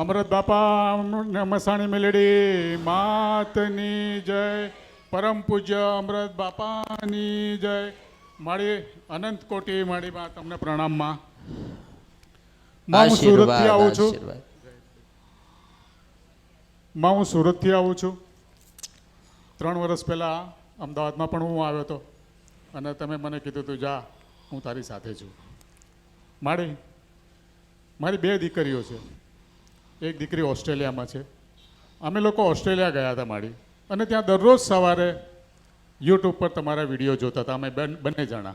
અમૃત બાપા મસાણી મેલડી માતની જય. પરમ પૂજ્ય અમૃત બાપાની જય. મારી અનંત કોટી મારી માં તમને પ્રણામમાં. માં હું સુરતથી આવું છું. માં હું સુરતથી આવું છું. ત્રણ વર્ષ પહેલાં અમદાવાદમાં પણ હું આવ્યો હતો. અને તમે મને કીધું તું જા હું તારી સાથે છું. માળી મારી બે દીકરીઓ છે. એક દીકરી ઓસ્ટ્રેલિયામાં છે. અમે લોકો ઓસ્ટ્રેલિયા ગયા હતા મારી. અને ત્યાં દરરોજ સવારે યુટ્યુબ પર તમારા વીડિયો જોતા હતા. અમે બન- જણા.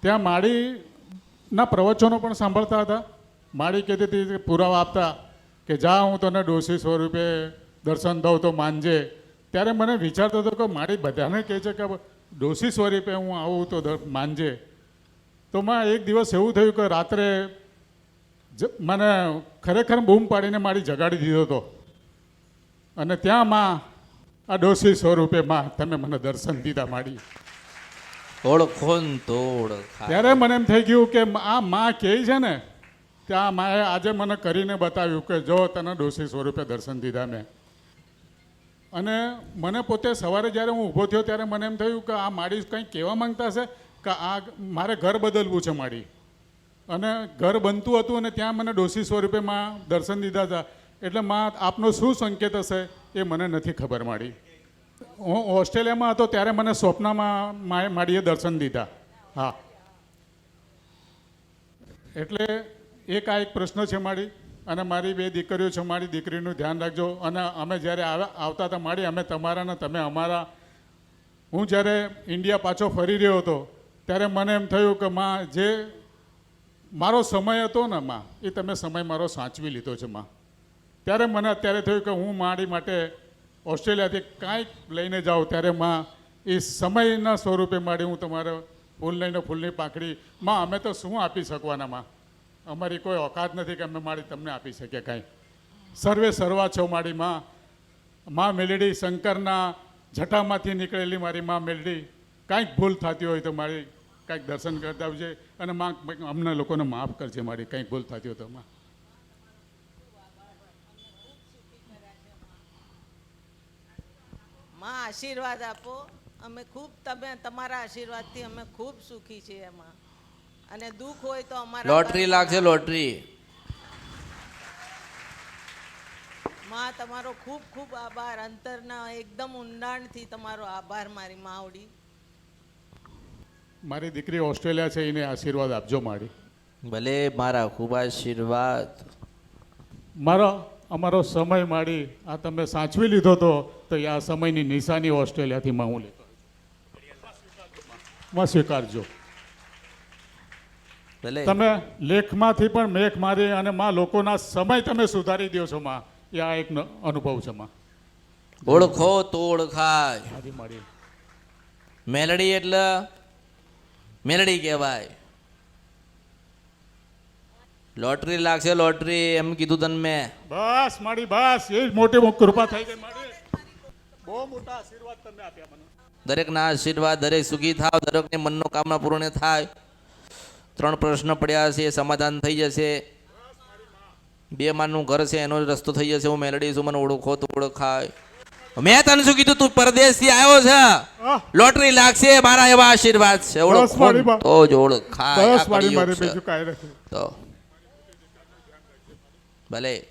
ત્યાં માળીના પ્રવચનો પણ સાંભળતા હતા. માળી કહેતી હતી પુરાવા આપતા કે જા, હું તને ડોસી સ્વરૂપે દર્શન દઉં તો માનજે. ત્યારે મને વિચારતો હતો કે મારી બધાને કહે છે કે ડોસી સ્વરૂપે હું આવું તો માનજે. તો માં એક દિવસ એવું થયું કે રાત્રે મને ખરેખર બૂમ પાડીને મારી જગાડી દીધો હતો. અને ત્યાં માં આ ડોસી સ્વરૂપે માં તમે મને દર્શન દીધા માડી. ઓળખો તોડ ત્યારે મને એમ થઈ ગયું કે આ માં કહે છે ને ત્યાં માએ આજે મને કરીને બતાવ્યું કે જો તને ડોસી સ્વરૂપે દર્શન દીધા મેં. અને મને પોતે સવારે જ્યારે હું ઊભો થયો ત્યારે મને એમ થયું કે આ માડી કંઈ કહેવા માંગતા હશે? કે આ મારે ઘર બદલવું છે માડી. અને ઘર બનતું હતું અને ત્યાં મને ડોસી સ્વરૂપે માં દર્શન દીધા હતા. એટલે માં, આપનો શું સંકેત હશે એ મને નથી ખબર માડી. હું ઓસ્ટ્રેલિયામાં હતો ત્યારે મને સ્વપ્નમાં માડીએ દર્શન દીધા. હા. એટલે એક આ એક પ્રશ્ન છે મારી અને મારી બે દીકરીઓ છે મારી દીકરીનું ધ્યાન રાખજો. અને અમે જ્યારે આવતા હતા માડી, અમે તમારા ને તમે અમારા. હું જ્યારે ઇન્ડિયા પાછો ફરી રહ્યો હતો, ત્યારે મને એમ થયું કે માં, જે મારો સમય હતો ને, માં, એ તમે સમય મારો સાચવી લીધો છે, માં. ત્યારે મને અત્યારે થયું કે હું મારી માટે ઓસ્ટ્રેલિયાથી કાંઈક લઈને જાઉં. ત્યારે, માં, એ સમયના સ્વરૂપે માડી હું તમારે ફૂલ લઈને ફૂલની પાંખડી, માં, અમે તો શું આપી શકવાના, માં? અમારી કોઈ ઓકાત નથી કે અમે માડી તમને આપી શકીએ કાંઈ. સર્વે સર્વા છો મારી, માં. માં મેલડી શંકરના જટામાંથી નીકળેલી મારી માં મેલડી. કાંઈક ભૂલ થતી હોય તો મારી કાંઈક દર્શન કરતા આવજે અને માં અમને લોકોને માફ કરજે મારી કંઈક ભૂલ થતી હોય તો માં. માં આશીર્વાદ આપો. અમે ખૂબ તમે તમારા આશીર્વાદથી અમે ખૂબ સુખી છીએ એમાં અને દુઃખ હોય તો અમારા લોટરી લાગશે લોટરી. માં તમારો ખૂબ ખૂબ આભાર. અંતરના એકદમ ઊંડાણથી તમારો આભાર મારી માવડી. મારી દીકરી ઓસ્ટ્રેલિયા છે એને આશીર્વાદ આપજો મારી. ભલે મારા ખૂબ આશીર્વાદ. મારો અમારો સમય માડી આ તમે સાચવી લીધો તો તો આ સમયની નિશાની ઓસ્ટ્રેલિયાથી માં હું લેતો માં સ્વીકારજો. ભલે. તમે લેખમાંથી પણ મેખ મારી અને માં લોકોના સમય તમે સુધારી દો છો માં. એ આ એક અનુભવ છે માં. ઓળખો તો ઓળખાય મેલડી એટલે મેલડી કહેવાય. લોટરી લાગશે લોટરી એમ કીધું તને મેં. બસ મારી બસ એ જ મોટી કૃપા થઈ ગઈ મારી. બહુ મોટા આશીર્વાદ તમે આપ્યા મને. દરેકના આશીર્વાદ દરેક સુખી થાવ દરેકની મનનો કામના પૂર્ણ થાય. ત્રણ પ્રશ્ન પડ્યા છે સમાધાન થઈ જશે. બે માનનું ઘર છે એનો રસ્તો થઈ જશે હું મેલડી છું મને ઓળખો તો ઓળખાય. મેં તને શું કીધું? તું પરદેશથી આવ્યો છે. લોટરી લાગશે મારા એવા આશીર્વાદ છે. ઓળખો. તો જ કાંઈ નથી. તો. ભલે.